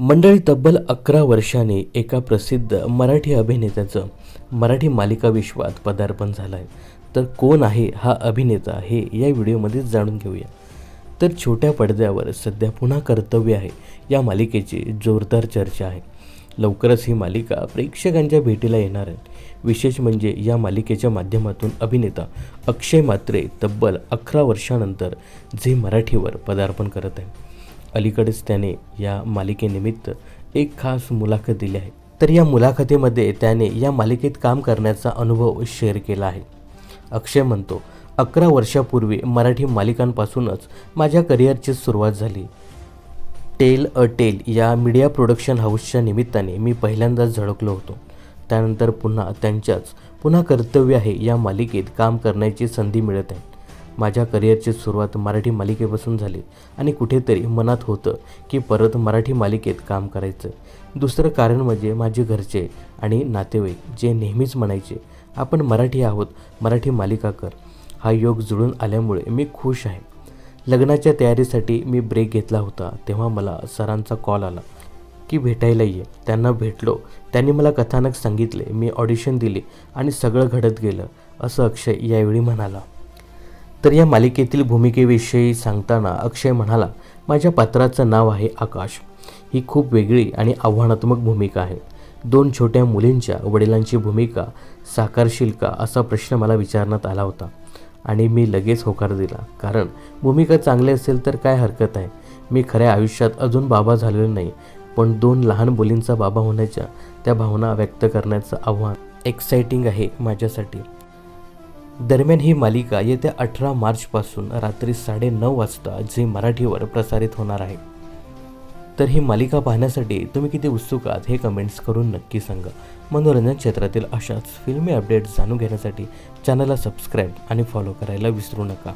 मंडळी तब्बल अकरा वर्षांनी एका प्रसिद्ध मराठी अभिनेत्याचं मराठी मालिका विश्वात पदार्पण झालं आहे तर कोण आहे हा अभिनेता हे या व्हिडिओमध्ये जाणून घेऊया. तर छोट्या पडद्यावर सध्या पुन्हा कर्तव्य आहे या मालिकेची जोरदार चर्चा आहे. लवकरच ही मालिका प्रेक्षकांच्या भेटीला येणार आहे. विशेष म्हणजे या मालिकेच्या माध्यमातून अभिनेता अक्षय मात्रे तब्बल अकरा वर्षानंतर झी मराठीवर पदार्पण करत आहे. अलीकडेच त्याने या मालिकेनिमित्त एक खास मुलाखत दिली आहे. तर या मुलाखतीमध्ये त्याने या मालिकेत काम करण्याचा अनुभव शेअर केला आहे. अक्षय म्हणतो अकरा वर्षापूर्वी मराठी मालिकांपासूनच माझ्या करिअरची सुरुवात झाली. टेल अ टेल या मीडिया प्रोडक्शन हाऊसच्या निमित्ताने मी पहिल्यांदाच झळकलो होतो. त्यानंतर पुन्हा त्यांच्याच पुन्हा कर्तव्य आहे या मालिकेत काम करण्याची संधी मिळत आहे. माझ्या करिअरची सुरुवात मराठी मालिकेपासून झाली आणि कुठेतरी मनात होतं की परत मराठी मालिकेत काम करायचं. दुसरं कारण म्हणजे माझे घरचे आणि नातेवाईक जे नेहमीच म्हणायचे आपण मराठी आहोत मराठी मालिका कर. हा योग जुळून आल्यामुळे मी खुश आहे. लग्नाच्या तयारीसाठी मी ब्रेक घेतला होता तेव्हा मला सरांचा कॉल आला की भेटायला ये. त्यांना भेटलो. त्यांनी मला कथानक सांगितले मी ऑडिशन दिली आणि सगळं घडत गेलं असं अक्षय यावेळी म्हणाला. तर या मालिकेतील भूमिकेविषयी सांगताना अक्षय म्हणाला माझ्या पात्राचं नाव आहे आकाश. ही खूप वेगळी आणि आव्हानात्मक भूमिका आहे. दोन छोट्या मुलींच्या वडिलांची भूमिका साकारशील का असा प्रश्न मला विचारण्यात आला होता आणि मी लगेच होकार दिला. कारण भूमिका चांगली असेल तर काय हरकत आहे? मी खऱ्या आयुष्यात अजून बाबा झालेलो नाही पण दोन लहान मुलींचा बाबा होण्याच्या त्या भावना व्यक्त करण्याचं आव्हान एक्साइटिंग आहे माझ्यासाठी. दरम्यान ही मालिका येत्या अठरा मार्चपासून रात्री साडेनऊ वाजता झी मराठीवर प्रसारित होणार आहे. तर ही मालिका पाहण्यासाठी तुम्ही किती उत्सुक आहात हे कमेंट्स करून नक्की सांगा. मनोरंजन क्षेत्रातील अशाच फिल्मी अपडेट्स जाणून घेण्यासाठी चॅनलला सबस्क्राईब आणि फॉलो करायला विसरू नका.